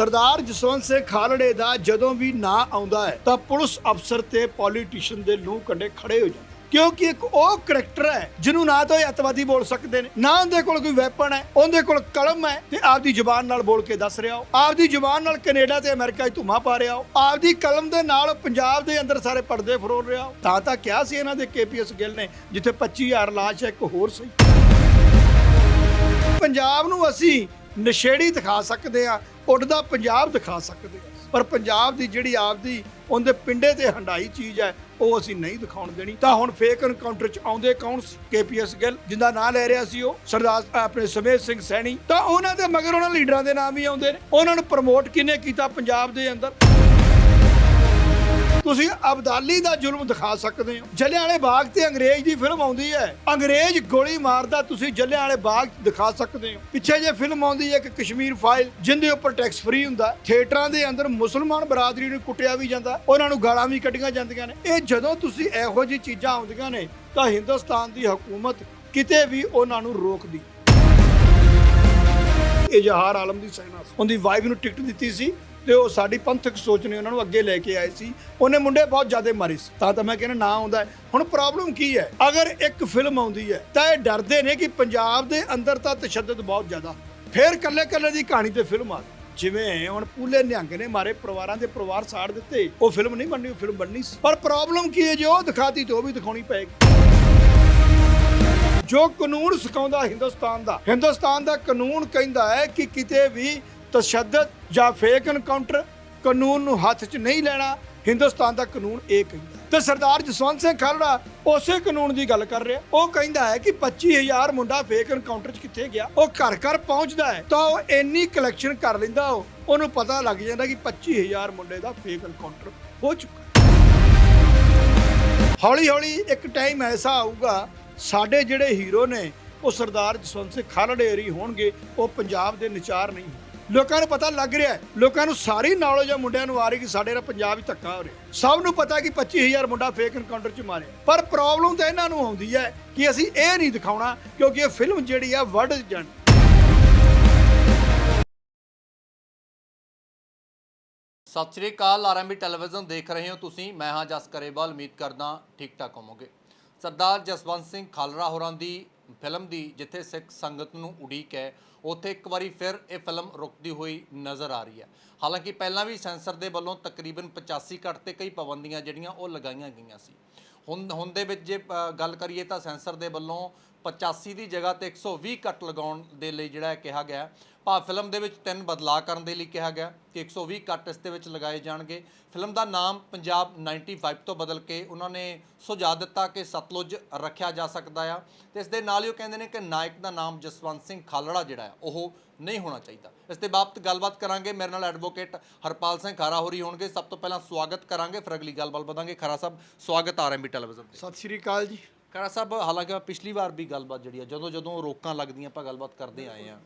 ਸਰਦਾਰ ਜਸਵੰਤ ਸਿੰਘ ਖਾਲੜੇ ਦਾ ਜਦੋਂ ਵੀ ਨਾਂ ਆਉਂਦਾ ਹੈ, ਤਾਂ ਪੁਲਿਸ ਅਫਸਰ ਤੇ ਪੋਲੀਟੀਸ਼ੀਅਨ ਦੇ ਲੂਹ ਕੰਡੇ ਖੜੇ ਹੋ ਜਾਂਦੇ ਕਿਉਂਕਿ ਇੱਕ ਉਹ ਕਰੈਕਟਰ ਹੈ, ਜਿਹਨੂੰ ਨਾ ਤਾਂ ਇਹ ਅਤਵਾਦੀ ਬੋਲ ਸਕਦੇ ਨੇ, ਨਾ ਉਹਦੇ ਕੋਲ ਕੋਈ ਵੈਪਨ ਹੈ, ਉਹਦੇ ਕੋਲ ਕਲਮ ਹੈ, ਤੇ ਆਪਦੀ ਜ਼ੁਬਾਨ ਨਾਲ ਬੋਲ ਕੇ ਦੱਸ ਰਿਹਾ ਹੋ ਆਪਦੀ ਜ਼ੁਬਾਨ ਨਾਲ ਕੈਨੇਡਾ ਤੇ ਅਮਰੀਕਾ 'ਚ ਧੁਮਾ ਪਾ ਰਿਹਾ ਹੋ ਆਪਦੀ ਕਲਮ ਦੇ ਨਾਲ ਪੰਜਾਬ ਦੇ ਅੰਦਰ ਸਾਰੇ ਪਰਦੇ ਫਰੋਲ ਰਿਹਾ ਹੋ ਤਾਂ ਤਾਂ ਕਿਹਾ ਸੀ ਇਹਨਾਂ ਦੇ ਕੇਪੀਐਸ ਗਿੱਲ ਨੇ, ਜਿੱਥੇ 25000 ਲਾਸ਼ ਹੈ, ਇੱਕ ਹੋਰ ਸਹੀ। ਪੰਜਾਬ ਨੂੰ ਅਸੀਂ ਨਸ਼ੇੜੀ ਦਿਖਾ ਸਕਦੇ ਆ ਉੱਡਦਾ ਪੰਜਾਬ ਦਿਖਾ ਸਕਦੇ ਆ। ਪਰ ਪੰਜਾਬ ਦੀ ਜਿਹੜੀ ਆਪਦੀ ਉਹਦੇ ਪਿੰਡੇ ਤੇ ਹੰਡਾਈ ਚੀਜ਼ ਹੈ, ਉਹ ਅਸੀਂ ਨਹੀਂ ਦਿਖਾਉਣ ਦੇਣੀ। ਤਾਂ ਹੁਣ ਫੇਕ ਐਨਕਾਊਂਟਰ ਚ ਆਉਂਦੇ ਕੌਣ ਕੇਪੀਐਸ ਗਿੱਲ, ਜਿੰਦਾ ਨਾਂ ਲੈ ਰਿਹਾ ਸੀ ਉਹ, ਸਰਦਾਰ, ਆਪਣੇ ਸਮੇਤ ਸਿੰਘ ਸੈਣੀ। ਤਾਂ ਉਹਨਾਂ ਦੇ ਮਗਰ ਉਹਨਾਂ ਲੀਡਰਾਂ ਦੇ ਨਾਮ ਹੀ ਆਉਂਦੇ ਨੇ। ਉਹਨਾਂ ਨੂੰ ਪ੍ਰਮੋਟ ਕਿਨੇ ਕੀਤਾ ਪੰਜਾਬ ਦੇ ਅੰਦਰ? ਤੁਸੀਂ ਅਬਦਾਲੀ ਦਾ ਜ਼ੁਲਮ ਦਿਖਾ ਸਕਦੇ ਹੋ। ਜਲਿਆਂਵਾਲੇ ਬਾਗ ਤੇ ਅੰਗਰੇਜ਼ ਦੀ ਫਿਲਮ ਆਉਂਦੀ ਹੈ। ਅੰਗਰੇਜ਼ ਗੋਲੀ ਮਾਰਦਾ ਤੁਸੀਂ ਜਲਿਆਂਵਾਲੇ ਬਾਗ ਦਿਖਾ ਸਕਦੇ ਹੋ। ਪਿੱਛੇ ਜੇ ਫਿਲਮ ਆਉਂਦੀ ਹੈ ਕਿ ਕਸ਼ਮੀਰ ਫਾਈਲ ਜਿੰਦੇ ਉੱਪਰ ਟੈਕਸ ਫ੍ਰੀ ਹੁੰਦਾ ਥੀਏਟਰਾਂ ਦੇ ਅੰਦਰ ਮੁਸਲਮਾਨ ਬਰਾਦਰੀ ਨੂੰ ਕੁੱਟਿਆ ਵੀ ਜਾਂਦਾ ਉਹਨਾਂ ਨੂੰ ਗਾਲਾਂ ਵੀ ਕੱਢੀਆਂ ਜਾਂਦੀਆਂ ਨੇ। ਇਹ ਜਦੋਂ ਤੁਸੀਂ ਇਹੋ ਜਿਹੀ ਚੀਜ਼ਾਂ ਆਉਂਦੀਆਂ ਨੇ, ਤਾਂ ਹਿੰਦੁਸਤਾਨ ਦੀ ਹਕੂਮਤ ਕਿਤੇ ਵੀ ਉਹਨਾਂ ਨੂੰ ਰੋਕਦੀ। ਇਜ਼ਹਾਰ ਆਲਮ ਦੀ ਸੈਨਾ ਸੀ। ਉਹਦੀ ਵਾਈਫ ਨੂੰ ਟਿਕਟ ਦਿੱਤੀ ਸੀ। ਤੇ ਉਹ ਸਾਡੀ ਪੰਥਕ ਸੋਚ ਨੇ ਉਹਨਾਂ ਨੂੰ ਅੱਗੇ ਲੈ ਕੇ ਆਏ ਸੀ। ਉਹਨੇ ਮੁੰਡੇ ਬਹੁਤ ਜ਼ਿਆਦਾ ਮਾਰੇ ਸੀ। ਤਾਂ ਤਾਂ ਮੈਂ ਕਹਿੰਦਾ ਨਾ ਆਉਂਦਾ ਹੁਣ ਪ੍ਰੋਬਲਮ ਕੀ ਹੈ? ਅਗਰ ਇੱਕ ਫਿਲਮ ਆਉਂਦੀ ਹੈ, ਤਾਂ ਇਹ ਡਰਦੇ ਨੇ ਕਿ ਪੰਜਾਬ ਦੇ ਅੰਦਰ ਤਾਂ ਤਸ਼ੱਦਦ ਬਹੁਤ ਜ਼ਿਆਦਾ। ਫਿਰ ਕੱਲੇ ਕੱਲੇ ਦੀ ਕਹਾਣੀ ਤੇ ਫਿਲਮ ਆ। ਜਿਵੇਂ ਹੁਣ ਪੂਲੇ ਨਿਹੰਗ ਨੇ ਮਾਰੇ ਪਰਿਵਾਰਾਂ ਦੇ ਪਰਿਵਾਰ ਸਾੜ ਦਿੱਤੇ। ਉਹ ਫਿਲਮ ਨਹੀਂ ਬਣਨੀ, ਉਹ ਫਿਲਮ ਬਣਨੀ ਸੀ। ਪਰ ਪ੍ਰੋਬਲਮ ਕੀ ਹੈ ਜੇ? ਉਹ ਦਿਖਾਤੀ ਤੇ ਉਹ ਵੀ ਦਿਖਾਉਣੀ ਪਏਗੀ। ਜੋ ਕਾਨੂੰਨ ਸਿਖਾਉਂਦਾ ਹਿੰਦੁਸਤਾਨ ਦਾ। ਹਿੰਦੁਸਤਾਨ ਦਾ ਕਾਨੂੰਨ ਕਹਿੰਦਾ ਹੈ ਕਿ ਕਿਤੇ ਵੀ ਤਸ਼ੱਦਦ ਜਾਂ ਫੇਕ ਇਨਕਾਊਂਟਰ ਕਾਨੂੰਨ ਨੂੰ ਹੱਥ 'ਚ ਨਹੀਂ ਲੈਣਾ, ਹਿੰਦੁਸਤਾਨ ਦਾ ਕਾਨੂੰਨ ਇਹ ਕਹਿੰਦਾ। ਹੈ। ਤੇ ਸਰਦਾਰ ਜਸਵੰਤ ਸਿੰਘ ਖਾਲੜਾ ਉਸੇ ਕਾਨੂੰਨ ਦੀ ਗੱਲ ਕਰ ਰਿਹਾ। ਉਹ ਕਹਿੰਦਾ ਹੈ ਕਿ 25000 ਮੁੰਡਾ ਫੇਕ ਇਨਕਾਊਂਟਰ 'ਚ ਕਿੱਥੇ ਗਿਆ? ਉਹ ਘਰ ਘਰ ਪਹੁੰਚਦਾ ਹੈ। ਤਾਂ ਉਹ ਇੰਨੀ ਕਲੈਕਸ਼ਨ ਕਰ ਲੈਂਦਾ, ਉਹ ਉਹਨੂੰ ਪਤਾ ਲੱਗ ਜਾਂਦਾ ਕਿ 25000 ਮੁੰਡੇ ਦਾ ਫੇਕ ਇਨਕਾਊਂਟਰ ਹੋ ਚੁੱਕਾ ਹੌਲੀ ਹੌਲੀ ਇੱਕ ਟਾਈਮ ਐਸਾ ਆਊਗਾ, ਸਾਡੇ ਜਿਹੜੇ ਹੀਰੋ ਨੇ, ਉਹ ਸਰਦਾਰ ਜਸਵੰਤ ਸਿੰਘ ਖਾਲੜੇਰੀ ਹੋਣਗੇ, ਉਹ ਪੰਜਾਬ ਦੇ ਨਿਚਾਰ ਨਹੀਂ ਲੋਕਾਂ ਨੂੰ ਪਤਾ ਲੱਗ ਰਿਹਾ ਹੈ, ਲੋਕਾਂ ਨੂੰ ਸਾਰੀ ਨੌਲੇਜ ਆ ਮੁੰਡਿਆਂ ਨੂੰ ਆ ਰਹੀ ਕਿ ਸਾਡੇ ਨਾਲ ਪੰਜਾਬ ਹੀ ਧੱਕਾ ਹੋ ਰਿਹਾ ਸਭ ਨੂੰ ਪਤਾ ਕਿ 25000 ਮੁੰਡਾ ਫੇਕ ਐਨਕਾਊਂਟਰ ਚ ਮਾਰੇ ਪਰ ਪ੍ਰੋਬਲਮ ਤਾਂ ਇਹਨਾਂ ਨੂੰ ਆਉਂਦੀ ਹੈ ਕਿ ਅਸੀਂ ਇਹ ਨਹੀਂ ਦਿਖਾਉਣਾ ਕਿਉਂਕਿ ਇਹ ਫਿਲਮ ਜਿਹੜੀ ਆ ਵਰਡ ਜਾਣ। ਸਤਿ ਸ਼੍ਰੀ ਅਕਾਲ ਆਰਐਮਬੀ ਟੈਲੀਵਿਜ਼ਨ ਦੇਖ ਰਹੇ ਹੋ ਤੁਸੀਂ। ਮੈਂ ਹਾਂ ਜਸ ਕਰੇਵਾਲ ਉਮੀਦ ਕਰਦਾ ਠੀਕ ਠਾਕ ਹੋਵੋਗੇ। ਸਰਦਾਰ ਜਸਵੰਤ ਸਿੰਘ ਖਾਲਰਾ ਹੋਰਾਂ ਦੀ ਫਿਲਮ ਦੀ ਜਿੱਥੇ ਸਿੱਖ ਸੰਗਤ ਨੂੰ ਉਡੀਕ ਹੈ, ਉੱਥੇ ਇੱਕ ਵਾਰੀ ਫਿਰ ਇਹ ਫਿਲਮ ਰੁਕਦੀ ਹੋਈ ਨਜ਼ਰ ਆ ਰਹੀ ਹੈ। ਹਾਲਾਂਕਿ ਪਹਿਲਾਂ ਵੀ ਸੈਂਸਰ ਦੇ ਵੱਲੋਂ ਤਕਰੀਬਨ 85 ਘੱਟ ਤੇ ਕਈ ਪਾਬੰਦੀਆਂ ਜਿਹੜੀਆਂ ਉਹ ਲਗਾਈਆਂ ਗਈਆਂ ਸੀ। ਹੁਣ ਹੁਣ ਦੇ ਵਿੱਚ ਜੇ ਗੱਲ ਕਰੀਏ ਤਾਂ ਸੈਂਸਰ ਦੇ ਵੱਲੋਂ 85 ਦੀ ਜਗ੍ਹਾ ਤੇ 120 ਕੱਟ ਲਗਾਉਣ ਦੇ ਲਈ ਜਿਹੜਾ ਕਿਹਾ ਗਿਆ ਭਾਵ ਫਿਲਮ ਦੇ ਵਿੱਚ ਤਿੰਨ ਬਦਲਾਅ ਕਰਨ ਦੇ ਲਈ ਕਿਹਾ ਗਿਆ ਕਿ 120 ਕੱਟ ਇਸ ਦੇ ਵਿੱਚ ਲਗਾਏ ਜਾਣਗੇ। ਫਿਲਮ ਦਾ ਨਾਮ ਪੰਜਾਬ 95 ਤੋਂ ਬਦਲ ਕੇ ਉਹਨਾਂ ਨੇ ਸੁਝਾਅ ਦਿੱਤਾ ਕਿ ਸਤਲੁਜ ਰੱਖਿਆ ਜਾ ਸਕਦਾ ਆ ਤੇ ਇਸ ਦੇ ਨਾਲ ਹੀ ਉਹ ਕਹਿੰਦੇ ਨੇ ਕਿ ਨਾਇਕ ਦਾ ਨਾਮ ਜਸਵੰਤ ਸਿੰਘ ਖਾਲੜਾ ਜਿਹੜਾ ਉਹ ਨਹੀਂ ਹੋਣਾ ਚਾਹੀਦਾ। ਇਸ ਦੇ ਬਾਬਤ ਗੱਲਬਾਤ ਕਰਾਂਗੇ। ਮੇਰੇ ਨਾਲ ਐਡਵੋਕੇਟ ਹਰਪਾਲ ਸਿੰਘ ਖਾਰਾ ਹੋਰੀ ਹੋਣਗੇ। ਸਭ ਤੋਂ ਪਹਿਲਾਂ ਸਵਾਗਤ ਕਰਾਂਗੇ। ਫਿਰ ਅਗਲੀ ਗੱਲਬਾਤ ਵਧਾਂਗੇ। ਖਰਾ ਸਾਹਿਬ, ਸਵਾਗਤ ਆਰਐਮਬੀ ਟੈਲੀਵਿਜ਼ਨ ਤੇ। ਸਤਿ ਸ਼੍ਰੀ ਅਕਾਲ ਜੀ। ਖਰਾ ਸਾਹਿਬ, ਹਾਲਾਂਕਿ ਪਿਛਲੀ ਵਾਰ ਵੀ ਗੱਲਬਾਤ ਜਿਹੜੀ ਆ, ਜਦੋਂ ਜਦੋਂ ਰੋਕਾਂ ਲੱਗਦੀਆਂ ਆਪਾਂ ਗੱਲਬਾਤ ਕਰਦੇ ਆਏ ਆ।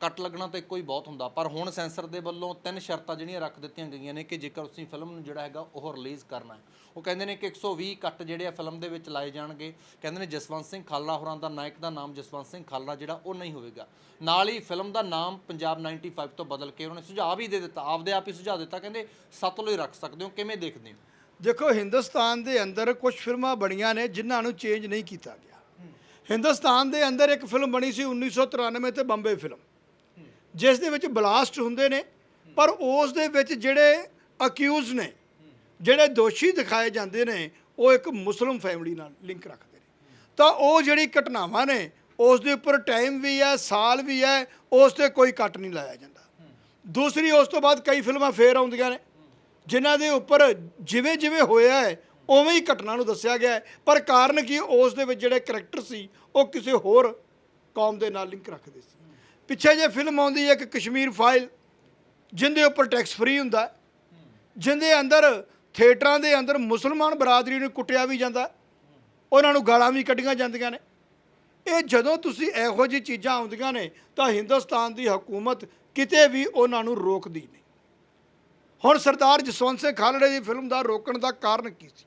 ਕੱਟ ਲੱਗਣਾ ਤਾਂ ਇੱਕੋ ਹੀ ਬਹੁਤ ਹੁੰਦਾ, ਪਰ ਹੁਣ ਸੈਂਸਰ ਦੇ ਵੱਲੋਂ ਤਿੰਨ ਸ਼ਰਤਾਂ ਜਿਹੜੀਆਂ ਰੱਖ ਦਿੱਤੀਆਂ ਗਈਆਂ ਨੇ ਕਿ ਜੇਕਰ ਤੁਸੀਂ ਫਿਲਮ ਨੂੰ ਜਿਹੜਾ ਹੈਗਾ ਉਹ ਰਿਲੀਜ਼ ਕਰਨਾ ਹੈ। ਉਹ ਕਹਿੰਦੇ ਨੇ ਕਿ 120 ਕੱਟ ਜਿਹੜੇ ਆ ਫਿਲਮ ਦੇ ਵਿੱਚ ਲਾਏ ਜਾਣਗੇ। ਕਹਿੰਦੇ ਨੇ ਜਸਵੰਤ ਸਿੰਘ ਖਾਲੜਾ ਹੋਰਾਂ ਦਾ ਨਾਇਕ ਦਾ ਨਾਮ ਜਸਵੰਤ ਸਿੰਘ ਖਾਲੜਾ ਜਿਹੜਾ ਉਹ ਨਹੀਂ ਹੋਵੇਗਾ। ਨਾਲ ਹੀ ਫਿਲਮ ਦਾ ਨਾਮ ਪੰਜਾਬ 95 ਤੋਂ ਬਦਲ ਕੇ ਉਹਨੇ ਸੁਝਾਅ ਵੀ ਦੇ ਦਿੱਤਾ, ਆਪਦੇ ਆਪ ਹੀ ਸੁਝਾਅ ਦਿੱਤਾ, ਕਹਿੰਦੇ ਸਤਲੁਜ ਰੱਖ ਸਕਦੇ ਹੋ, ਕਿਵੇਂ ਦੇਖਦੇ ਹੋ? ਦੇਖੋ, ਹਿੰਦੁਸਤਾਨ ਦੇ ਅੰਦਰ ਕੁਝ ਫਿਲਮਾਂ ਬਣੀਆਂ ਨੇ ਜਿਨ੍ਹਾਂ ਨੂੰ ਚੇਂਜ ਨਹੀਂ ਕੀਤਾ ਗਿਆ। ਹਿੰਦੁਸਤਾਨ ਦੇ ਅੰਦਰ ਇੱਕ ਫਿਲਮ ਬਣੀ ਸੀ 1993 ਤੇ ਬੰਬੇ ਫਿਲਮ ਜਿਸ ਦੇ ਵਿੱਚ ਬਲਾਸਟ ਹੁੰਦੇ ਨੇ, ਪਰ ਉਸ ਦੇ ਵਿੱਚ ਜਿਹੜੇ ਅਕਿਊਜ਼ ਨੇ, ਜਿਹੜੇ ਦੋਸ਼ੀ ਦਿਖਾਏ ਜਾਂਦੇ ਨੇ, ਉਹ ਇੱਕ ਮੁਸਲਮ ਫੈਮਿਲੀ ਨਾਲ ਲਿੰਕ ਰੱਖਦੇ ਨੇ। ਤਾਂ ਉਹ ਜਿਹੜੀ ਘਟਨਾਵਾਂ ਨੇ, ਉਸ ਦੇ ਉੱਪਰ ਟਾਈਮ ਵੀ ਹੈ, ਸਾਲ ਵੀ ਹੈ, ਉਸ ਤੇ ਕੋਈ ਕੱਟ ਨਹੀਂ ਲਾਇਆ ਜਾਂਦਾ। ਦੂਸਰੀ, ਉਸ ਤੋਂ ਬਾਅਦ ਕਈ ਫਿਲਮਾਂ ਫੇਰ ਆਉਂਦੀਆਂ ਨੇ। ਜਿਨ੍ਹਾਂ ਦੇ ਉੱਪਰ ਜਿਵੇਂ ਜਿਵੇਂ ਹੋਇਆ ਹੈ ਉਵੇਂ ਹੀ ਘਟਨਾ ਨੂੰ ਦੱਸਿਆ ਗਿਆ ਹੈ। ਪਰ ਕਾਰਨ ਕੀ ਉਸ ਦੇ ਵਿੱਚ ਜਿਹੜੇ ਕਰੈਕਟਰ ਸੀ ਉਹ ਕਿਸੇ ਹੋਰ ਕੌਮ ਦੇ ਨਾਲ ਲਿੰਕ ਰੱਖਦੇ ਸੀ। ਪਿੱਛੇ ਜੇ ਫਿਲਮ ਆਉਂਦੀ ਹੈ ਕਿ ਕਸ਼ਮੀਰ ਫਾਈਲ ਜਿੰਦੇ ਉੱਪਰ ਟੈਕਸ ਫ੍ਰੀ ਹੁੰਦਾ ਹੈ, ਜਿੰਦੇ ਅੰਦਰ ਥੀਏਟਰਾਂ ਦੇ ਅੰਦਰ ਮੁਸਲਮਾਨ ਬਰਾਦਰੀ ਨੂੰ ਕੁੱਟਿਆ ਵੀ ਜਾਂਦਾ ਉਹਨਾਂ ਨੂੰ ਗਾਲਾਂ ਵੀ ਕੱਢੀਆਂ ਜਾਂਦੀਆਂ ਨੇ। ਇਹ ਜਦੋਂ ਤੁਸੀਂ ਇਹੋ ਜਿਹੀ ਚੀਜ਼ਾਂ ਆਉਂਦੀਆਂ ਨੇ ਤਾਂ ਹਿੰਦੁਸਤਾਨ ਦੀ ਹਕੂਮਤ ਕਿਤੇ ਵੀ ਉਹਨਾਂ ਨੂੰ ਰੋਕਦੀ ਨਹੀਂ। ਹੁਣ ਸਰਦਾਰ ਜਸਵੰਤ ਸਿੰਘ ਖਾਲੜੇ ਦੀ ਫਿਲਮ ਦਾ ਰੋਕਣ ਦਾ ਕਾਰਨ ਕੀ ਸੀ?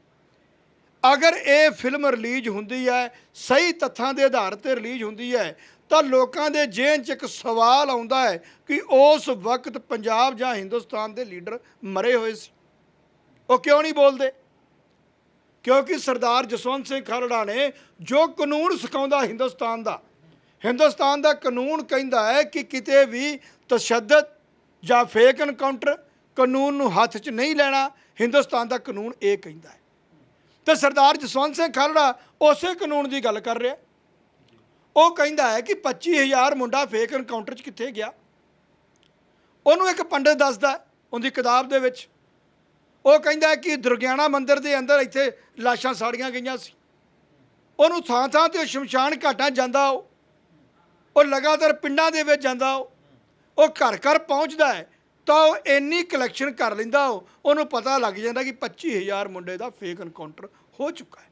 ਅਗਰ ਇਹ ਫਿਲਮ ਰਿਲੀਜ਼ ਹੁੰਦੀ ਹੈ, ਸਹੀ ਤੱਥਾਂ ਦੇ ਆਧਾਰ ਤੇ ਰਿਲੀਜ਼ ਹੁੰਦੀ ਹੈ, ਤਾਂ ਲੋਕਾਂ ਦੇ ਜੇਨ 'ਚ ਇੱਕ ਸਵਾਲ ਆਉਂਦਾ ਹੈ ਕਿ ਉਸ ਵਕਤ ਪੰਜਾਬ ਜਾਂ ਹਿੰਦੁਸਤਾਨ ਦੇ ਲੀਡਰ ਮਰੇ ਹੋਏ ਸੀ। ਉਹ ਕਿਉਂ ਨਹੀਂ ਬੋਲਦੇ? ਕਿਉਂਕਿ ਸਰਦਾਰ ਜਸਵੰਤ ਸਿੰਘ ਖਾਲੜਾ ਨੇ ਜੋ ਕਾਨੂੰਨ ਸਿਖਾਉਂਦਾ ਹਿੰਦੁਸਤਾਨ ਦਾ ਹਿੰਦੁਸਤਾਨ ਦਾ ਕਾਨੂੰਨ ਕਹਿੰਦਾ ਹੈ ਕਿ ਕਿਤੇ ਵੀ ਤਸ਼ੱਦਦ ਜਾਂ ਫੇਕ ਐਨਕਾਊਂਟਰ ਕਾਨੂੰਨ ਨੂੰ ਹੱਥ 'ਚ ਨਹੀਂ ਲੈਣਾ, ਹਿੰਦੁਸਤਾਨ ਦਾ ਕਾਨੂੰਨ ਇਹ ਕਹਿੰਦਾ ਹੈ। ਤੇ ਸਰਦਾਰ ਜਸਵੰਤ ਸਿੰਘ ਖਾਲੜਾ ਉਸੇ ਕਾਨੂੰਨ ਦੀ ਗੱਲ ਕਰ ਰਿਹਾ। ਉਹ ਕਹਿੰਦਾ ਹੈ ਕਿ 25000 ਮੁੰਡਾ ਫੇਕ ਐਨਕਾਊਂਟਰ 'ਚ ਕਿੱਥੇ ਗਿਆ। ਉਹਨੂੰ ਇੱਕ ਪੰਡਤ ਦੱਸਦਾ ਉਹਦੀ ਕਿਤਾਬ ਦੇ ਵਿੱਚ। ਉਹ ਕਹਿੰਦਾ ਕਿ ਦੁਰਗਿਆਣਾ ਮੰਦਿਰ ਦੇ ਅੰਦਰ ਇੱਥੇ ਲਾਸ਼ਾਂ ਸਾੜੀਆਂ ਗਈਆਂ ਸੀ। ਉਹਨੂੰ ਥਾਂ ਥਾਂ ਤੇ ਸ਼ਮਸ਼ਾਨ ਘਾਟਾਂ ਜਾਂਦਾ ਉਹ। ਉਹ ਲਗਾਤਾਰ ਪਿੰਡਾਂ ਦੇ ਵਿੱਚ ਜਾਂਦਾ ਉਹ। ਉਹ ਘਰ ਘਰ ਪਹੁੰਚਦਾ ਹੈ। ਤਾਂ ਉਹ ਇੰਨੀ ਕਲੈਕਸ਼ਨ ਕਰ ਲੈਂਦਾ ਉਹ ਉਹਨੂੰ ਪਤਾ ਲੱਗ ਜਾਂਦਾ ਕਿ 25000 ਮੁੰਡੇ ਦਾ ਫੇਕ ਐਨਕਾਊਂਟਰ ਹੋ ਚੁੱਕਾ ਹੈ।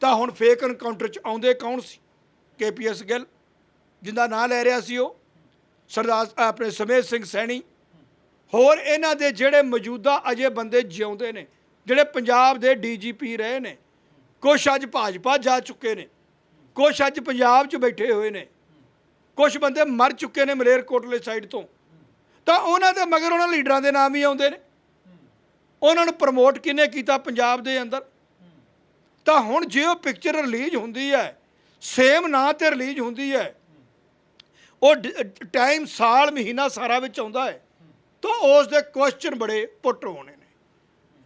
ਤਾਂ ਹੁਣ ਫੇਕ ਐਨਕਾਊਂਟਰ ਚ ਆਉਂਦੇ ਕੌਣ ਸੀ? ਕੇਪੀਐਸ ਗਿੱਲ, ਜਿੰਦਾ ਨਾਂ ਲੈ ਰਿਹਾ ਸੀ ਉਹ, ਸਰਦਾਰ, ਆਪਣੇ ਸਮੇਤ ਸਿੰਘ ਸੈਣੀ। ਹੋਰ ਇਹਨਾਂ ਦੇ ਜਿਹੜੇ ਮੌਜੂਦਾ ਅਜੇ ਬੰਦੇ ਜਿਉਂਦੇ ਨੇ, ਜਿਹੜੇ ਪੰਜਾਬ ਦੇ ਡੀਜੀਪੀ ਰਹੇ ਨੇ, ਕੁਛ ਅੱਜ ਭਾਜਪਾ ਜਾ ਚੁੱਕੇ ਨੇ, ਕੁਛ ਅੱਜ ਪੰਜਾਬ 'ਚ ਬੈਠੇ ਹੋਏ ਨੇ ਕੁਝ ਬੰਦੇ ਮਰ ਚੁੱਕੇ ਨੇ ਮਲੇਰਕੋਟਲੇ ਸਾਈਡ ਤੋਂ। ਤਾਂ ਉਹਨਾਂ ਦੇ ਮਗਰ ਉਹਨਾਂ ਲੀਡਰਾਂ ਦੇ ਨਾਮ ਹੀ ਆਉਂਦੇ ਨੇ। ਉਹਨਾਂ ਨੂੰ ਪ੍ਰਮੋਟ ਕਿਹਨੇ ਕੀਤਾ ਪੰਜਾਬ ਦੇ ਅੰਦਰ? ਤਾਂ ਹੁਣ ਜੇ ਉਹ ਪਿਕਚਰ ਰਿਲੀਜ਼ ਹੁੰਦੀ ਹੈ ਸੇਮ ਨਾਂ ਤੇ ਰਿਲੀਜ਼ ਹੁੰਦੀ ਹੈ, ਉਹ ਟਾਈਮ ਸਾਲ, ਮਹੀਨਾ ਸਾਰਾ ਵਿੱਚ ਆਉਂਦਾ ਹੈ, ਤਾਂ ਉਸ ਦੇ ਕੁਐਸਚਨ ਬੜੇ ਪੁੱਟ ਹੋਣੇ ਨੇ।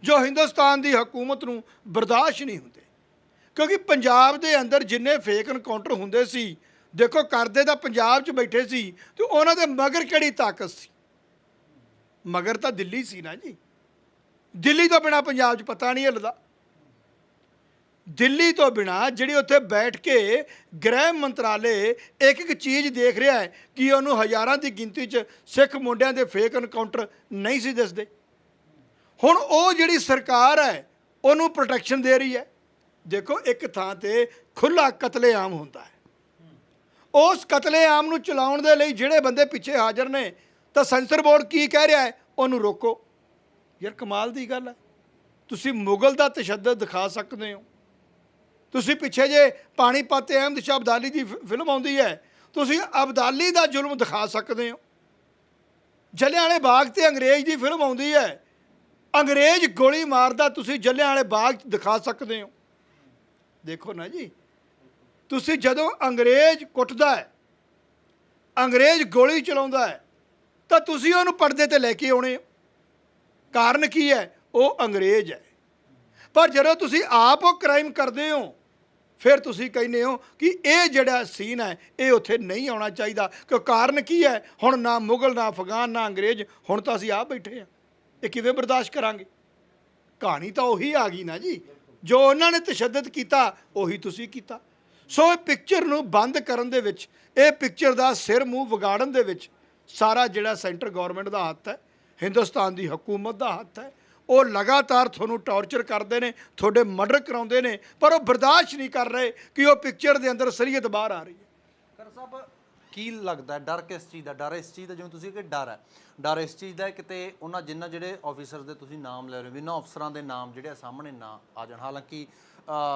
ਜੋ ਹਿੰਦੁਸਤਾਨ ਦੀ ਹਕੂਮਤ ਨੂੰ ਬਰਦਾਸ਼ਤ ਨਹੀਂ ਹੁੰਦੇ। ਕਿਉਂਕਿ ਪੰਜਾਬ ਦੇ ਅੰਦਰ ਜਿੰਨੇ ਫੇਕ ਐਨਕਾਊਂਟਰ ਹੁੰਦੇ ਸੀ, ਦੇਖੋ ਕਰਦੇ ਤਾਂ ਪੰਜਾਬ 'ਚ ਬੈਠੇ ਸੀ, ਤੇ ਉਹਨਾਂ ਦੇ ਮਗਰ ਕਿਹੜੀ ਤਾਕਤ ਸੀ? ਮਗਰ ਤਾਂ ਦਿੱਲੀ ਸੀ ਨਾ ਜੀ। ਦਿੱਲੀ ਤੋਂ ਬਿਨਾ ਪੰਜਾਬ 'ਚ ਪਤਾ ਨਹੀਂ ਹਿੱਲਦਾ। ਦਿੱਲੀ ਤੋਂ ਬਿਨਾ ਜਿਹੜੀ ਉੱਥੇ ਬੈਠ ਕੇ ਗ੍ਰਹਿ ਮੰਤਰਾਲੇ ਇੱਕ ਇੱਕ ਚੀਜ਼ ਦੇਖ ਰਿਹਾ ਹੈ, ਕਿ ਉਹਨੂੰ ਹਜ਼ਾਰਾਂ ਦੀ ਗਿਣਤੀ 'ਚ ਸਿੱਖ ਮੁੰਡਿਆਂ ਦੇ ਫੇਕ ਐਨਕਾਊਂਟਰ ਨਹੀਂ ਸੀ ਦਿਸਦੇ। ਹੁਣ ਉਹ ਜਿਹੜੀ ਸਰਕਾਰ ਹੈ, ਉਹਨੂੰ ਪ੍ਰੋਟੈਕਸ਼ਨ ਦੇ ਰਹੀ ਹੈ। ਦੇਖੋ, ਇੱਕ ਥਾਂ ਤੇ ਖੁੱਲਾ ਕਤਲੇਆਮ ਹੁੰਦਾ ਹੈ। ਉਸ ਕਤਲੇਆਮ ਨੂੰ ਚਲਾਉਣ ਦੇ ਲਈ ਜਿਹੜੇ ਬੰਦੇ ਪਿੱਛੇ ਹਾਜ਼ਰ ਨੇ ਤਾਂ ਸੈਂਸਰ ਬੋਰਡ ਕੀ ਕਹਿ ਰਿਹਾ ਹੈ? ਉਹਨੂੰ ਰੋਕੋ। ਯਾਰ ਕਮਾਲ ਦੀ ਗੱਲ ਹੈ। ਤੁਸੀਂ ਮੁਗਲ ਦਾ ਤਸ਼ੱਦਦ ਦਿਖਾ ਸਕਦੇ ਹੋ। ਤੁਸੀਂ ਪਿੱਛੇ ਜੇ ਪਾਣੀਪਤ ਅਹਿਮਦ ਸ਼ਾਹ ਅਬਦਾਲੀ ਦੀ ਫਿਲਮ ਆਉਂਦੀ ਹੈ। ਤੁਸੀਂ ਅਬਦਾਲੀ ਦਾ ਜ਼ੁਲਮ ਦਿਖਾ ਸਕਦੇ ਹੋ। ਜਲਿਆਂਵਾਲੇ ਬਾਗ ਤੇ ਅੰਗਰੇਜ਼ ਦੀ ਫਿਲਮ ਆਉਂਦੀ ਹੈ। ਅੰਗਰੇਜ਼ ਗੋਲੀ ਮਾਰਦਾ ਤੁਸੀਂ ਜਲਿਆਂਵਾਲੇ ਬਾਗ 'ਚ ਦਿਖਾ ਸਕਦੇ ਹੋ। ਦੇਖੋ ਨਾ ਜੀ। ਤੁਸੀਂ ਜਦੋਂ ਅੰਗਰੇਜ਼ ਕੁੱਟਦਾ ਹੈ, ਅੰਗਰੇਜ਼ ਗੋਲੀ ਚਲਾਉਂਦਾ ਹੈ ਤਾਂ ਤੁਸੀਂ ਉਹਨੂੰ ਪਰਦੇ ਤੇ ਲੈ ਕੇ ਆਉਣੇ ਹੋ। ਕਾਰਨ ਕੀ ਹੈ? ਉਹ ਅੰਗਰੇਜ਼ ਹੈ। ਪਰ ਜਦੋਂ ਤੁਸੀਂ ਆਪ ਉਹ ਕ੍ਰਾਈਮ ਕਰਦੇ ਹੋ, ਫਿਰ ਤੁਸੀਂ ਕਹਿੰਦੇ ਹੋ ਕਿ ਇਹ ਜਿਹੜਾ ਸੀਨ ਹੈ, ਇਹ ਉੱਥੇ ਨਹੀਂ ਆਉਣਾ ਚਾਹੀਦਾ। ਕਿ ਕਾਰਨ ਕੀ ਹੈ? ਹੁਣ ਨਾ ਮੁਗਲ, ਨਾ ਅਫਗਾਨ, ਨਾ ਅੰਗਰੇਜ਼, ਹੁਣ ਤਾਂ ਅਸੀਂ ਆਪ ਬੈਠੇ ਆ ਇਹ ਕਿਵੇਂ ਬਰਦਾਸ਼ਤ ਕਰਾਂਗੇ? ਕਹਾਣੀ ਤਾਂ ਉਹੀ ਆ ਗਈ ਨਾ ਜੀ। ਜੋ ਉਹਨਾਂ ਨੇ ਤਸ਼ੱਦਦ ਕੀਤਾ, ਉਹੀ ਤੁਸੀਂ ਕੀਤਾ। ਸੋ ਇਹ ਪਿਕਚਰ ਨੂੰ ਬੰਦ ਕਰਨ ਦੇ ਵਿੱਚ, ਇਹ ਪਿਕਚਰ ਦਾ ਸਿਰ ਮੂੰਹ ਵਿਗਾੜਨ ਦੇ ਵਿੱਚ ਸਾਰਾ ਜਿਹੜਾ ਸੈਂਟਰ ਗਵਰਨਮੈਂਟ ਦਾ ਹੱਥ ਹੈ, ਹਿੰਦੁਸਤਾਨ ਦੀ ਹਕੂਮਤ ਦਾ ਹੱਥ ਹੈ, ਉਹ ਲਗਾਤਾਰ ਤੁਹਾਨੂੰ ਟੌਰਚਰ ਕਰਦੇ ਨੇ, ਤੁਹਾਡੇ ਮਰਡਰ ਕਰਾਉਂਦੇ ਨੇ, ਪਰ ਉਹ ਬਰਦਾਸ਼ਤ ਨਹੀਂ ਕਰ ਰਹੇ ਕਿ ਉਹ ਪਿਕਚਰ ਦੇ ਅੰਦਰ ਸਰੀਅਤ ਬਾਹਰ ਆ ਰਹੀ ਹੈ। ਕਰ ਸਾਹਿਬ ਕੀ ਲੱਗਦਾ ਡਰ ਕਿਸ ਚੀਜ਼ ਦਾ? ਡਰ ਇਸ ਚੀਜ਼ ਦਾ, ਜਿਵੇਂ ਤੁਸੀਂ ਕਿ ਡਰ ਹੈ। ਡਰ ਇਸ ਚੀਜ਼ ਦਾ ਕਿਤੇ ਉਹਨਾਂ ਜਿੰਨਾ ਜਿਹੜੇ ਆਫੀਸਰ ਦੇ ਤੁਸੀਂ ਨਾਮ ਲੈ ਰਹੇ ਹੋ, ਵੀ ਇਹਨਾਂ ਅਫਸਰਾਂ ਦੇ ਨਾਮ ਜਿਹੜੇ ਆ ਸਾਹਮਣੇ ਨਾ ਆ ਜਾਣ। ਹਾਲਾਂਕਿ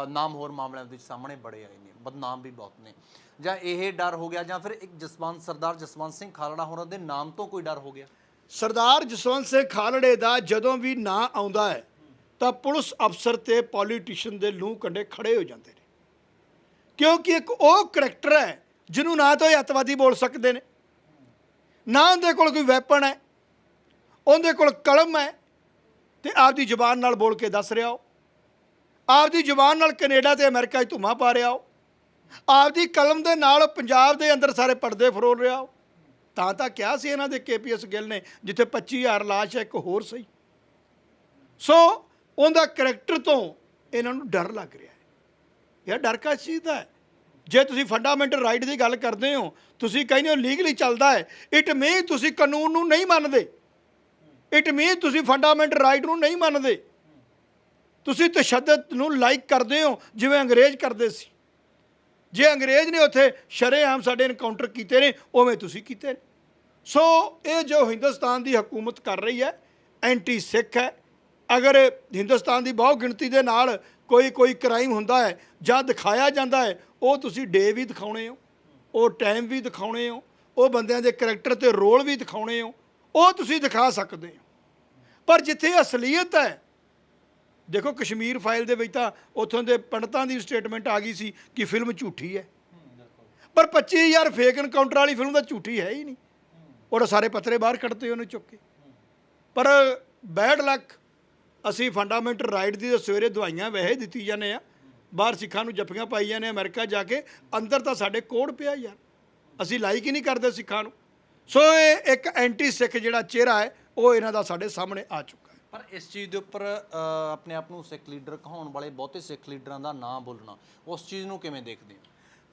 ਨਾਮ ਹੋਰ ਮਾਮਲਿਆਂ ਦੇ ਵਿੱਚ ਸਾਹਮਣੇ ਬੜੇ ਆਏ ਨੇ, ਬਦਨਾਮ ਵੀ ਬਹੁਤ ਨੇ। ਜਾਂ ਇਹ ਡਰ ਹੋ ਗਿਆ, ਜਾਂ ਫਿਰ ਇੱਕ ਜਸਵੰਤ, ਸਰਦਾਰ ਜਸਵੰਤ ਸਿੰਘ ਖਾਲੜਾ ਹੋਰਾਂ ਦੇ ਨਾਮ ਤੋਂ ਕੋਈ ਡਰ ਹੋ ਗਿਆ? ਸਰਦਾਰ ਜਸਵੰਤ ਸਿੰਘ ਖਾਲੜੇ ਦਾ ਜਦੋਂ ਵੀ ਨਾਂ ਆਉਂਦਾ ਹੈ, ਤਾਂ ਪੁਲਿਸ ਅਫਸਰ ਤੇ ਪੋਲੀਟੀਸ਼ੀਅਨ ਦੇ ਲੂਹ ਕੰਡੇ ਖੜੇ ਹੋ ਜਾਂਦੇ ਨੇ। ਕਿਉਂਕਿ ਇੱਕ ਉਹ ਕਰੈਕਟਰ ਹੈ ਜਿਹਨੂੰ ਨਾ ਤਾਂ ਇਹ ਅੱਤਵਾਦੀ ਬੋਲ ਸਕਦੇ ਨੇ। ਨਾ ਉਹਦੇ ਕੋਲ ਕੋਈ ਵੈਪਨ ਹੈ। ਉਹਦੇ ਕੋਲ ਕਲਮ ਹੈ। ਤੇ ਆਪਦੀ ਜ਼ੁਬਾਨ ਨਾਲ ਬੋਲ ਕੇ ਦੱਸ ਰਿਹਾ ਉਹ। ਆਪਦੀ ਜ਼ੁਬਾਨ ਨਾਲ ਕੈਨੇਡਾ ਤੇ ਅਮਰੀਕਾ 'ਚ ਧੁੰਮਾਂ ਪਾ ਰਿਹਾ ਉਹ। ਆਪਦੀ ਕਲਮ ਦੇ ਨਾਲ ਪੰਜਾਬ ਦੇ ਅੰਦਰ ਸਾਰੇ ਪਰਦੇ ਫਰੋਲ ਰਿਹਾ ਉਹ। ਤਾਂ ਤਾਂ ਕਿਹਾ ਸੀ ਇਹਨਾਂ ਦੇ ਕੇਪੀਐਸ ਗਿੱਲ ਨੇ, ਜਿੱਥੇ 25000 ਲਾਸ਼ ਹੈ, ਇੱਕ ਹੋਰ ਸਹੀ। ਸੋ ਉਹਦਾ ਕਰੈਕਟਰ ਤੋਂ ਇਹਨਾਂ ਨੂੰ ਡਰ ਲੱਗ ਰਿਹਾ ਹੈ। ਯਾਰ ਡਰ ਕਿਸ ਚੀਜ਼ ਦਾ ਹੈ? ਜੇ ਤੁਸੀਂ ਫੰਡਾਮੈਂਟਲ ਰਾਈਟ ਦੀ ਗੱਲ ਕਰਦੇ ਹੋ, ਤੁਸੀਂ ਕਹਿੰਦੇ ਹੋ ਲੀਗਲੀ ਚੱਲਦਾ ਹੈ ਇਟ ਮੀਨ ਤੁਸੀਂ ਕਾਨੂੰਨ ਨੂੰ ਨਹੀਂ ਮੰਨਦੇ। ਇਟ ਮੀਨ ਤੁਸੀਂ ਫੰਡਾਮੈਂਟਲ ਰਾਈਟ ਨੂੰ ਨਹੀਂ ਮੰਨਦੇ। ਤੁਸੀਂ ਤਸ਼ੱਦਦ ਨੂੰ ਲਾਈਕ ਕਰਦੇ ਹੋ, ਜਿਵੇਂ ਅੰਗਰੇਜ਼ ਕਰਦੇ ਸੀ। ਜੇ ਅੰਗਰੇਜ਼ ਨੇ ਉੱਥੇ ਸ਼ਰੇਆਮ ਸਾਡੇ ਇਨਕਾਊਂਟਰ ਕੀਤੇ ਨੇ, ਉਵੇਂ ਤੁਸੀਂ ਕੀਤੇ ਨੇ। ਸੋ ਇਹ ਜੋ ਹਿੰਦੁਸਤਾਨ ਦੀ ਹਕੂਮਤ ਕਰ ਰਹੀ ਹੈ ਐਂਟੀ ਸਿੱਖ ਹੈ। ਅਗਰ ਹਿੰਦੁਸਤਾਨ ਦੀ ਬਹੁ ਗਿਣਤੀ ਦੇ ਨਾਲ ਕੋਈ ਕੋਈ ਕ੍ਰਾਈਮ ਹੁੰਦਾ ਹੈ, ਜਾਂ ਦਿਖਾਇਆ ਜਾਂਦਾ ਹੈ, ਉਹ ਤੁਸੀਂ ਡੇ ਵੀ ਦਿਖਾਉਣੇ ਹੋ, ਉਹ ਟਾਈਮ ਵੀ ਦਿਖਾਉਣੇ ਹੋ, ਉਹ ਬੰਦਿਆਂ ਦੇ ਕੈਰੈਕਟਰ ਤੇ ਰੋਲ ਵੀ ਦਿਖਾਉਣੇ ਹੋ, ਉਹ ਤੁਸੀਂ ਦਿਖਾ ਸਕਦੇ ਹੋ। ਪਰ ਜਿੱਥੇ ਅਸਲੀਅਤ ਹੈ, ਦੇਖੋ ਕਸ਼ਮੀਰ ਫਾਈਲ ਦੇ ਵਿੱਚ ਤਾਂ ਉੱਥੋਂ ਦੇ ਪੰਡਤਾਂ ਦੀ ਸਟੇਟਮੈਂਟ ਆ ਗਈ ਸੀ ਕਿ ਫਿਲਮ ਝੂਠੀ ਹੈ। ਪਰ 25000 ਫੇਕ ਐਨਕਾਊਂਟਰ ਵਾਲੀ ਫਿਲਮ ਤਾਂ ਝੂਠੀ ਹੈ ਹੀ ਨਹੀਂ। ਔਰ ਸਾਰੇ ਪੱਤਰੇ ਬਾਹਰ ਕੱਢਤੇ ਉਹਨੇ ਚੁੱਕ ਕੇ। ਪਰ ਬੈਡ ਲੱਕ ਅਸੀਂ ਫੰਡਾਮੈਂਟਲ ਰਾਈਟ ਦੀ ਸਵੇਰੇ ਦਵਾਈਆਂ ਵੈਸੇ ਦਿੱਤੀ ਜਾਂਦੇ ਆ। ਬਾਹਰ ਸਿੱਖਾਂ ਨੂੰ ਜੱਫੀਆਂ ਪਾਈ ਜਾਂਦੇ ਅਮਰੀਕਾ ਜਾ ਕੇ। ਅੰਦਰ ਤਾਂ ਸਾਡੇ ਕੋਡ ਪਿਆ ਯਾਰ। ਅਸੀਂ ਲਾਈਕ ਹੀ ਨਹੀਂ ਕਰਦੇ ਸਿੱਖਾਂ ਨੂੰ। ਸੋ ਇਹ ਇੱਕ ਐਂਟੀ ਸਿੱਖ ਜਿਹੜਾ ਚਿਹਰਾ ਹੈ ਉਹ ਇਹਨਾਂ ਦਾ ਸਾਡੇ ਸਾਹਮਣੇ ਆ ਚੁੱਕਾ ਹੈ। ਪਰ ਇਸ ਚੀਜ਼ ਦੇ ਉੱਪਰ ਆਪਣੇ ਆਪ ਨੂੰ ਸਿੱਖ ਲੀਡਰ ਕਹਾਉਣ ਵਾਲੇ ਬਹੁਤੇ ਸਿੱਖ ਲੀਡਰਾਂ ਦਾ ਨਾਂ ਬੋਲਣਾ ਉਸ ਚੀਜ਼ ਨੂੰ ਕਿਵੇਂ ਦੇਖਦੇ ਹੋ?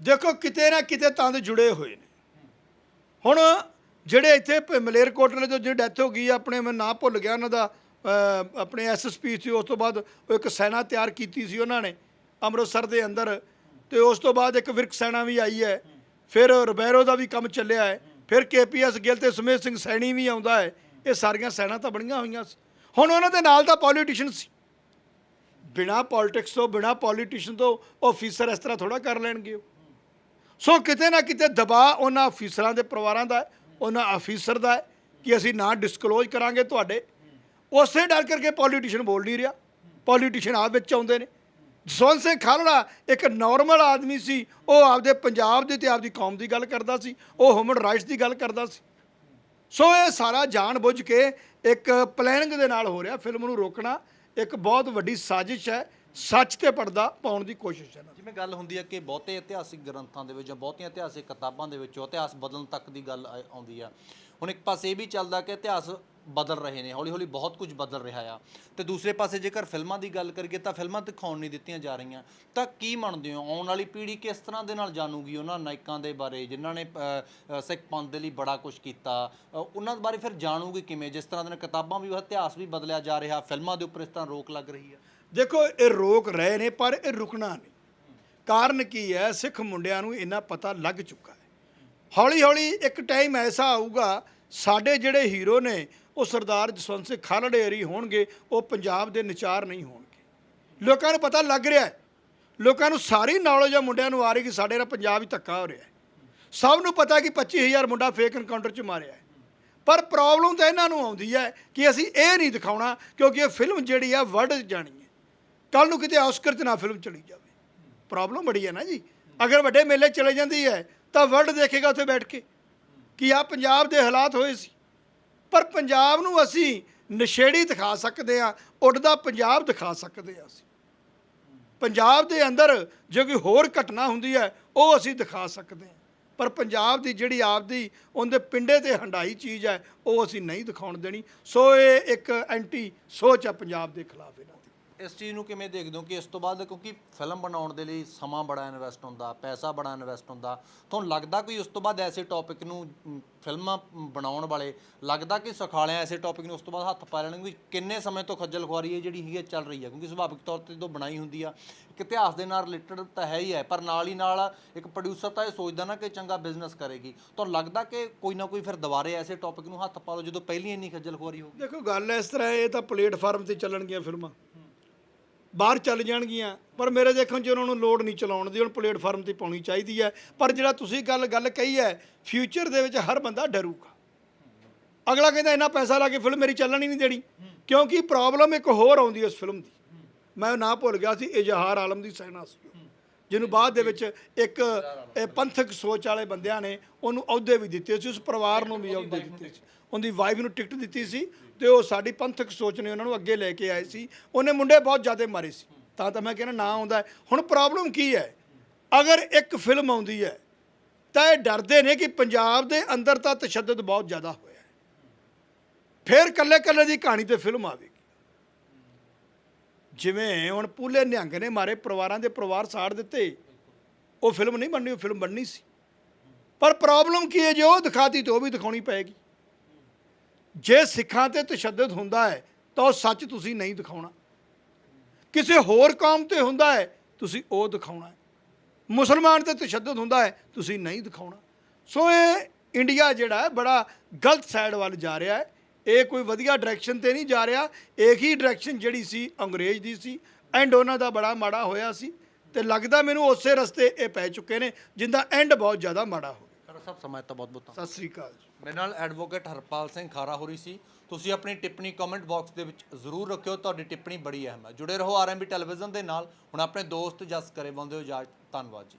ਦੇਖੋ ਕਿਤੇ ਨਾ ਕਿਤੇ ਤੰਦ ਜੁੜੇ ਹੋਏ ਨੇ। ਹੁਣ ਜਿਹੜੇ ਇੱਥੇ ਮਲੇਰਕੋਟਲੇ ਤੋਂ ਜਿਹੜੀ ਡੈਥ ਹੋ ਗਈ ਆਪਣੇ ਮੈਂ ਨਾਂ ਭੁੱਲ ਗਿਆ ਉਹਨਾਂ ਦਾ। ਆਪਣੇ ਐਸਐਸਪੀ ਸੀ, ਉਸ ਤੋਂ ਬਾਅਦ ਉਹ ਇੱਕ ਸੈਨਾ ਤਿਆਰ ਕੀਤੀ ਸੀ ਉਹਨਾਂ ਨੇ, ਅੰਮ੍ਰਿਤਸਰ ਦੇ ਅੰਦਰ। ਤੇ ਉਸ ਤੋਂ ਬਾਅਦ ਇੱਕ ਵਿਰਕ ਸੈਨਾ ਵੀ ਆਈ ਹੈ। ਫਿਰ ਰਬੈਰੋ ਦਾ ਵੀ ਕੰਮ ਚੱਲਿਆ ਹੈ। ਫਿਰ ਕੇਪੀਐਸ ਗਿੱਲ ਤੇ ਸਮੇਤ ਸਿੰਘ ਸੈਣੀ ਵੀ ਆਉਂਦਾ ਹੈ। ਇਹ ਸਾਰੀਆਂ ਸੈਨਾ ਤਾਂ ਬਣੀਆਂ ਹੋਈਆਂ ਸੀ। ਹੁਣ ਉਹਨਾਂ ਦੇ ਨਾਲ ਤਾਂ ਪੋਲੀਟੀਸ਼ੀਅਨ ਸੀ। ਬਿਨਾ ਪੋਲਿਟਿਕਸ ਤੋਂ, ਬਿਨਾ ਪੋਲੀਟੀਸ਼ੀਅਨ ਤੋਂ ਆਫੀਸਰ ਇਸ ਤਰ੍ਹਾਂ ਥੋੜਾ ਕਰ ਲੈਣਗੇ ਉਹ। ਸੋ ਕਿਤੇ ਨਾ ਕਿਤੇ ਦਬਾਅ ਉਹਨਾਂ ਅਫੀਸਰਾਂ ਦੇ ਪਰਿਵਾਰਾਂ ਦਾ ਉਹਨਾਂ ਆਫੀਸਰ ਦਾ ਕਿ ਅਸੀਂ ਨਾ ਡਿਸਕਲੋਜ਼ ਕਰਾਂਗੇ ਤੁਹਾਡੇ ਉਸੇ ਡਰ ਕਰਕੇ ਪੋਲੀਟੀਸ਼ੀਅਨ ਬੋਲ ਨਹੀਂ ਰਿਹਾ। ਪੋਲੀਟੀਸ਼ੀਅਨ ਆਪ ਵਿੱਚ ਆਉਂਦੇ ਨੇ। ਜਸਵੰਤ ਸਿੰਘ ਖਾਲੜਾ ਇੱਕ ਨਾਰਮਲ ਆਦਮੀ ਸੀ। ਉਹ ਆਪਦੇ ਪੰਜਾਬ ਦੀ ਤੇ ਆਪਦੀ ਕੌਮ ਦੀ ਗੱਲ ਕਰਦਾ ਸੀ। ਉਹ ਹਿਊਮਨ ਰਾਈਟਸ ਦੀ ਗੱਲ ਕਰਦਾ ਸੀ। ਸੋ ਇਹ ਸਾਰਾ ਜਾਣ ਬੁੱਝ ਕੇ ਇੱਕ ਪਲੈਨਿੰਗ ਦੇ ਨਾਲ ਹੋ ਰਿਹਾ। ਫਿਲਮ ਨੂੰ ਰੋਕਣਾ ਇੱਕ ਬਹੁਤ ਵੱਡੀ ਸਾਜ਼ਿਸ਼ ਹੈ। ਸੱਚ ਤੇ ਪਰਦਾ ਪਾਉਣ ਦੀ ਕੋਸ਼ਿਸ਼ ਹੈ। ਜਿਵੇਂ ਗੱਲ ਹੁੰਦੀ ਹੈ ਕਿ ਬਹੁਤੇ ਇਤਿਹਾਸਿਕ ਗ੍ਰੰਥਾਂ ਦੇ ਵਿੱਚ ਜਾਂ ਬਹੁਤੀਆਂ ਇਤਿਹਾਸਿਕ ਕਿਤਾਬਾਂ ਦੇ ਵਿੱਚ ਇਤਿਹਾਸ ਬਦਲਣ ਤੱਕ ਦੀ ਗੱਲ ਆ- ਆਉਂਦੀ ਆ। ਹੁਣ ਇੱਕ ਪਾਸੇ ਇਹ ਵੀ ਚੱਲਦਾ ਕਿ ਇਤਿਹਾਸ ਬਦਲ ਰਹੇ ਨੇ ਹੌਲੀ ਹੌਲੀ ਬਹੁਤ ਕੁਝ ਬਦਲ ਰਿਹਾ ਆ। ਤੇ ਦੂਸਰੇ ਪਾਸੇ ਜੇਕਰ ਫਿਲਮਾਂ ਦੀ ਗੱਲ ਕਰੀਏ ਤਾਂ ਫਿਲਮਾਂ ਦਿਖਾਉਣ ਨਹੀਂ ਦਿੱਤੀਆਂ ਜਾ ਰਹੀਆਂ। ਤਾਂ ਕੀ ਮੰਨਦੇ ਹੋ ਆਉਣ ਵਾਲੀ ਪੀੜ੍ਹੀ ਕਿਸ ਤਰ੍ਹਾਂ ਦੇ ਨਾਲ ਜਾਣੂਗੀ ਉਹਨਾਂ ਨਾਇਕਾਂ ਦੇ ਬਾਰੇ ਜਿਨ੍ਹਾਂ ਨੇ ਸਿੱਖ ਪੰਥ ਦੇ ਲਈ ਬੜਾ ਕੁਝ ਕੀਤਾ? ਅ, ਉਹਨਾਂ ਬਾਰੇ ਫਿਰ ਜਾਣੂਗੀ ਕਿਵੇਂ ਜਿਸ ਤਰ੍ਹਾਂ ਦੀਆਂ ਕਿਤਾਬਾਂ ਵੀ ਇਤਿਹਾਸ ਵੀ ਬਦਲਿਆ ਜਾ ਰਿਹਾ ਫਿਲਮਾਂ ਦੇ ਉੱਪਰ ਇਸ ਤਰ੍ਹਾਂ ਰੋਕ ਲੱਗ ਰਹੀ ਆ? ਦੇਖੋ ਇਹ ਰੋਕ ਰਹੇ ਨੇ ਪਰ ਇਹ ਰੁਕਣਾ ਨਹੀਂ। ਕਾਰਨ ਕੀ ਹੈ ਸਿੱਖ ਮੁੰਡਿਆਂ ਨੂੰ ਇੰਨਾ ਪਤਾ ਲੱਗ ਚੁੱਕਾ ਹੈ। ਹੌਲੀ ਹੌਲੀ ਇੱਕ ਟਾਈਮ ਐਸਾ ਆਊਗਾ ਸਾਡੇ ਜਿਹੜੇ ਹੀਰੋ ਨੇ, ਉਹ ਸਰਦਾਰ ਜਸਵੰਤ ਸਿੰਘ ਖਾਲੜੇਰੀ ਹੋਣਗੇ, ਉਹ ਪੰਜਾਬ ਦੇ ਨਿਚਾਰ ਨਹੀਂ ਹੋਣਗੇ। ਲੋਕਾਂ ਨੂੰ ਪਤਾ ਲੱਗ ਰਿਹਾ ਹੈ, ਲੋਕਾਂ ਨੂੰ ਸਾਰੀ ਨੌਲੇਜ ਆ ਮੁੰਡਿਆਂ ਨੂੰ ਆ ਰਹੀ ਕਿ ਸਾਡੇ ਨਾਲ ਪੰਜਾਬ ਹੀ ਧੱਕਾ ਹੋ ਰਿਹਾ ਹੈ। ਸਭ ਨੂੰ ਪਤਾ ਕਿ 25000 ਮੁੰਡਾ ਫੇਕ ਐਨਕਾਊਂਟਰ 'ਚ ਮਾਰਿਆ ਹੈ। ਪਰ ਪ੍ਰੋਬਲਮ ਤਾਂ ਇਹਨਾਂ ਨੂੰ ਆਉਂਦੀ ਹੈ ਕਿ ਅਸੀਂ ਇਹ ਨਹੀਂ ਦਿਖਾਉਣਾ ਕਿਉਂਕਿ ਇਹ ਫਿਲਮ ਜਿਹੜੀ ਆ ਵਰਲਡ 'ਚ ਜਾਣੀ ਹੈ। ਕੱਲ ਨੂੰ ਕਿਤੇ ਆਸਕਰ 'ਚ ਨਾ ਫਿਲਮ ਚਲੀ ਜਾਵੇ। ਪ੍ਰੋਬਲਮ ਬੜੀ ਹੈ ਨਾ ਜੀ। ਅਗਰ ਵੱਡੇ ਮੇਲੇ ਚਲੇ ਜਾਂਦੀ ਹੈ, ਤਾਂ ਵਰਲਡ ਦੇਖੇਗਾ ਉੱਥੇ ਬੈਠ ਕੇ। ਕਿ ਆ ਪੰਜਾਬ ਦੇ ਹਾਲਾਤ ਹੋਏ ਸੀ। ਪਰ ਪੰਜਾਬ ਨੂੰ ਅਸੀਂ ਨਸ਼ੇੜੀ ਦਿਖਾ ਸਕਦੇ ਆ ਉੱਡਦਾ ਪੰਜਾਬ ਦਿਖਾ ਸਕਦੇ ਆ ਅਸੀਂ। ਪੰਜਾਬ ਦੇ ਅੰਦਰ ਜੇ ਕੋਈ ਹੋਰ ਘਟਨਾ ਹੁੰਦੀ ਹੈ, ਉਹ ਅਸੀਂ ਦਿਖਾ ਸਕਦੇ ਹਾਂ। ਪਰ ਪੰਜਾਬ ਦੀ ਜਿਹੜੀ ਆਪਦੀ ਉਹਦੇ ਪਿੰਡੇ ਤੇ ਹੰਡਾਈ ਚੀਜ਼ ਹੈ, ਉਹ ਅਸੀਂ ਨਹੀਂ ਦਿਖਾਉਣ ਦੇਣੀ। ਸੋ ਇਹ ਇੱਕ ਐਂਟੀ ਸੋਚ ਹੈ ਪੰਜਾਬ ਦੇ ਖਿਲਾਫ ਇਹਨਾਂ ਇਸ ਚੀਜ਼ ਨੂੰ ਕਿਵੇਂ ਦੇਖਦੇ ਹੋ ਕਿ ਇਸ ਤੋਂ ਬਾਅਦ ਕਿਉਂਕਿ ਫਿਲਮ ਬਣਾਉਣ ਦੇ ਲਈ ਸਮਾਂ ਬੜਾ ਇਨਵੈਸਟ ਹੁੰਦਾ, ਪੈਸਾ ਬੜਾ ਇਨਵੈਸਟ ਹੁੰਦਾ, ਤੁਹਾਨੂੰ ਲੱਗਦਾ ਕੋਈ ਉਸ ਤੋਂ ਬਾਅਦ ਐਸੇ ਟੌਪਿਕ ਨੂੰ ਫਿਲਮਾਂ ਬਣਾਉਣ ਵਾਲੇ ਲੱਗਦਾ ਕਿ ਸਖਾਲਿਆਂ ਐਸੇ ਟੌਪਿਕ ਨੂੰ, ਉਸ ਤੋਂ ਬਾਅਦ ਹੱਥ ਪਾ ਲੈਣਗੇ ਵੀ ਕਿੰਨੇ ਸਮੇਂ ਤੋਂ ਖੱਜਲ ਖੁਆਰੀ ਹੈ ਜਿਹੜੀ ਹੈਗੀ ਹੈ ਚੱਲ ਰਹੀ ਹੈ ਕਿਉਂਕਿ ਸੁਭਾਵਿਕ ਤੌਰ ਤੇ ਜਦੋਂ ਬਣਾਈ ਹੁੰਦੀ ਆ, ਇੱਕ ਇਤਿਹਾਸ ਦੇ ਨਾਲ ਰਿਲੇਟਡ ਤਾਂ ਹੈ ਹੀ ਹੈ, ਪਰ ਨਾਲ ਹੀ ਨਾਲ ਇੱਕ ਪ੍ਰੋਡਿਊਸਰ ਤਾਂ ਇਹ ਸੋਚਦਾ ਨਾ ਕਿ ਚੰਗਾ ਬਿਜ਼ਨਸ ਕਰੇਗੀ। ਤੁਹਾਨੂੰ ਲੱਗਦਾ ਕਿ ਕੋਈ ਨਾ ਕੋਈ ਫਿਰ ਦੁਬਾਰੇ ਐਸੇ ਟੌਪਿਕ ਨੂੰ ਹੱਥ ਪਾ ਲਓ ਜਦੋਂ ਪਹਿਲੀ ਇੰਨੀ ਖੱਜਲ ਖੁਆਰੀ ਹੋਊਗੀ? ਦੇਖੋ, ਗੱਲ ਇਸ ਤਰ੍ਹਾਂ ਇਹ ਤਾਂ ਪਲੇਟਫਾਰਮ ਤੇ ਚੱਲਣਗੀਆਂ ਫਿਲਮਾਂ। ਬਾਹਰ ਚੱਲ ਜਾਣਗੀਆਂ। ਪਰ ਮੇਰੇ ਦੇਖਣ 'ਚ ਉਹਨਾਂ ਨੂੰ ਲੋਡ ਨਹੀਂ ਚਲਾਉਣ ਦੀ ਹੁਣ ਪਲੇਟਫਾਰਮ ਤੇ ਪਾਉਣੀ ਚਾਹੀਦੀ ਹੈ। ਪਰ ਜਿਹੜਾ ਤੁਸੀਂ ਗੱਲ ਗੱਲ ਕਹੀ ਹੈ ਫਿਊਚਰ ਦੇ ਵਿੱਚ ਹਰ ਬੰਦਾ ਡਰੂਗਾ। ਅਗਲਾ ਕਹਿੰਦਾ ਇੰਨਾ ਪੈਸਾ ਲਾ ਕੇ ਫਿਲਮ ਮੇਰੀ ਚੱਲਣ ਹੀ ਨਹੀਂ ਦੇਣੀ। ਕਿਉਂਕਿ ਪ੍ਰੋਬਲਮ ਇੱਕ ਹੋਰ ਆਉਂਦੀ ਉਸ ਫਿਲਮ ਦੀ। ਮੈਂ ਨਾ ਭੁੱਲ ਗਿਆ ਸੀ ਇਜ਼ਹਾਰ ਆਲਮ ਦੀ ਸੈਨਾ ਸੀ ਉਹ, ਜਿਹਨੂੰ ਬਾਅਦ ਦੇ ਵਿੱਚ ਇੱਕ ਇਹ ਪੰਥਕ ਸੋਚ ਵਾਲੇ ਬੰਦਿਆਂ ਨੇ ਉਹਨੂੰ ਅਹੁਦੇ ਵੀ ਦਿੱਤੇ ਸੀ ਉਸ ਪਰਿਵਾਰ ਨੂੰ ਵੀ ਅਹੁਦੇ ਦਿੱਤੇ ਸੀ। ਉਹਦੀ ਵਾਈਫ ਨੂੰ ਟਿਕਟ ਦਿੱਤੀ ਸੀ ਤੇ ਉਹ ਸਾਡੀ ਪੰਥਕ ਸੋਚ ਨੇ ਉਹਨਾਂ ਨੂੰ ਅੱਗੇ ਲੈ ਕੇ ਆਏ ਸੀ। ਉਹਨੇ ਮੁੰਡੇ ਬਹੁਤ ਜ਼ਿਆਦਾ ਮਾਰੇ ਸੀ। ਤਾਂ ਤਾਂ ਮੈਂ ਕਹਿੰਦਾ ਨਾ ਆਉਂਦਾ ਹੁਣ ਪ੍ਰੋਬਲਮ ਕੀ ਹੈ? ਅਗਰ ਇੱਕ ਫਿਲਮ ਆਉਂਦੀ ਹੈ, ਤਾਂ ਇਹ ਡਰਦੇ ਨੇ ਕਿ ਪੰਜਾਬ ਦੇ ਅੰਦਰ ਤਾਂ ਤਸ਼ੱਦਦ ਬਹੁਤ ਜ਼ਿਆਦਾ ਹੋਇਆ ਫਿਰ ਕੱਲੇ ਕੱਲੇ ਦੀ ਕਹਾਣੀ ਤੇ ਫਿਲਮ ਆਵੇਗੀ। ਜਿਵੇਂ ਹੁਣ ਪੂਲੇ ਨਿਹੰਗ ਨੇ ਮਾਰੇ ਪਰਿਵਾਰਾਂ ਦੇ ਪਰਿਵਾਰ ਸਾੜ ਦਿੱਤੇ। ਉਹ ਫਿਲਮ ਨਹੀਂ ਬਣਨੀ, ਉਹ ਫਿਲਮ ਬਣਨੀ ਸੀ। ਪਰ ਪ੍ਰੋਬਲਮ ਕੀ ਹੈ? ਜੇ ਉਹ ਦਿਖਾਤੀ, ਤੇ ਉਹ ਵੀ ਦਿਖਾਉਣੀ ਪਏਗੀ। ਜੇ ਸਿੱਖਾਂ ਤੇ ਤਸ਼ੱਦਦ ਹੁੰਦਾ ਹੈ ਤਾਂ ਉਹ ਸੱਚ ਤੁਸੀਂ ਨਹੀਂ ਦਿਖਾਉਣਾ। ਕਿਸੇ ਹੋਰ ਕੌਮ ਤੇ ਹੁੰਦਾ ਹੈ ਤੁਸੀਂ ਉਹ ਦਿਖਾਉਣਾ ਹੈ। ਮੁਸਲਮਾਨ ਤੇ ਤਸ਼ੱਦਦ ਹੁੰਦਾ ਹੈ ਤੁਸੀਂ ਨਹੀਂ ਦਿਖਾਉਣਾ। ਸੋ ਇਹ ਇੰਡੀਆ ਜਿਹੜਾ ਹੈ ਬੜਾ ਗਲਤ ਸਾਈਡ ਵੱਲ ਜਾ ਰਿਹਾ ਹੈ। ਇਹ ਕੋਈ ਵਧੀਆ ਡਾਇਰੈਕਸ਼ਨ ਤੇ ਨਹੀਂ ਜਾ ਰਿਹਾ। ਇੱਕ ਹੀ ਡਾਇਰੈਕਸ਼ਨ ਜਿਹੜੀ ਸੀ ਅੰਗਰੇਜ਼ ਦੀ ਸੀ ਐਂਡ ਉਹਨਾਂ ਦਾ ਬੜਾ ਮਾੜਾ ਹੋਇਆ ਸੀ। ਤੇ ਲੱਗਦਾ ਮੈਨੂੰ ਉਸੇ ਰਸਤੇ ਇਹ ਪੈ ਚੁੱਕੇ ਨੇ ਜਿੰਦਾ ਐਂਡ ਬਹੁਤ ਜ਼ਿਆਦਾ ਮਾੜਾ ਹੋ ਗਿਆ ਸਾਹਿਬ ਸਮਾਂ ਤਾਂ ਬਹੁਤ ਬਹੁਤ। ਸਤਿ ਸ੍ਰੀ ਅਕਾਲ ਮੇਰੇ ਨਾਲ ਐਡਵੋਕੇਟ ਹਰਪਾਲ ਸਿੰਘ ਖਾਰਾ ਹੋਰੀ ਸੀ। ਤੁਸੀਂ ਆਪਣੀ ਟਿੱਪਣੀ ਕਮੈਂਟ ਬਾਕਸ ਦੇ ਵਿੱਚ ਜ਼ਰੂਰ ਰੱਖਿਓ, ਤੁਹਾਡੀ ਟਿੱਪਣੀ ਬੜੀ ਅਹਿਮ ਹੈ। ਜੁੜੇ ਰਹੋ ਆਰਐਮਬੀ ਟੈਲੀਵਿਜ਼ਨ ਦੇ ਨਾਲ। ਹੁਣ ਆਪਣੇ ਦੋਸਤ ਜਸ ਕਰੇ ਬੰਦੇ ਹੋ ਇਜਾਜ਼ਤ। ਧੰਨਵਾਦ ਜੀ।